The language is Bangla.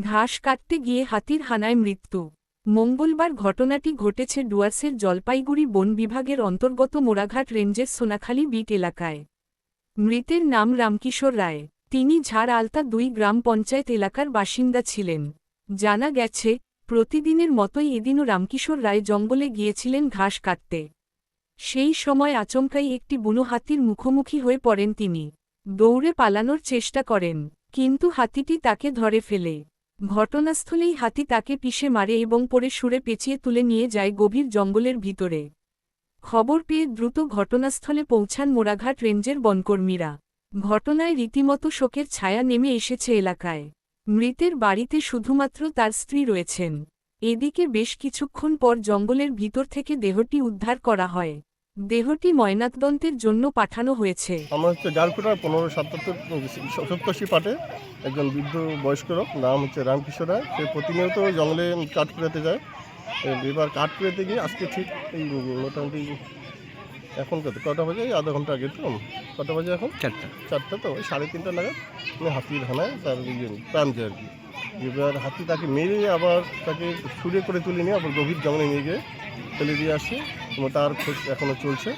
ঘাস কাটতে গিয়ে হাতির হানায় মৃত্যু। মঙ্গলবার ঘটনাটি ঘটেছে ডুয়ার্সের জলপাইগুড়ি বন বিভাগের অন্তর্গত মোড়াঘাট রেঞ্জের সোনাখালী বিট এলাকায়। মৃতের নাম রামকিশোর রায়। তিনি ঝাড় আলতা দুই গ্রাম পঞ্চায়েত এলাকার বাসিন্দা ছিলেন। জানা গেছে, প্রতিদিনের মতোই এদিনও রামকিশোর রায় জঙ্গলে গিয়েছিলেন ঘাস কাটতে। সেই সময় আচমকাই একটি বুনো হাতির মুখোমুখি হয়ে পড়েন তিনি। দৌড়ে পালানোর চেষ্টা করেন, কিন্তু হাতিটি তাকে ধরে ফেলে। ঘটনাস্থলেই হাতি তাকে পিষে মারে এবং পরে সুরে পেঁচিয়ে তুলে নিয়ে যায় গভীর জঙ্গলের ভিতরে। খবর পেয়ে দ্রুত ঘটনাস্থলে পৌঁছান মোরাঘাট রেঞ্জের বনকর্মীরা। ঘটনায় রীতিমতো শোকের ছায়া নেমে এসেছে এলাকায়। মৃতের বাড়িতে শুধুমাত্র তার স্ত্রী রয়েছেন। এদিকে বেশ কিছুক্ষণ পর জঙ্গলের ভিতর থেকে দেহটি উদ্ধার করা হয়। দেহটি ময়নাতদন্তের জন্য পাঠানো হয়েছে। আমার হচ্ছে জালকুটার পনেরো সাতাত্তর সপ্তশী পাটে একজন বৃদ্ধ বয়স্ক লোক নাম হচ্ছে রামকিশোর রায়। সে প্রতিনিয়ত জঙ্গলে কাঠ কুড়াতে যায়। এবার কাঠ কুড়াতে গিয়ে আজকে ঠিক এই মোটামুটি এখন কত কটা বাজে? এই আধা ঘণ্টা আগে তো। কটা বাজে এখন? চারটা। চারটা তো ওই সাড়ে তিনটা নাগাদ। মানে হাতির হানায় তার ইয়ে প্রাণ যায় আর কি। এবার হাতি তাকে মেরে আবার তাকে ছুড়ে করে তুলে নিয়ে আবার গভীর জঙ্গলে নিয়ে গিয়ে ফেলে দিয়ে আসে। এবং তার খোঁজ এখনও চলছে।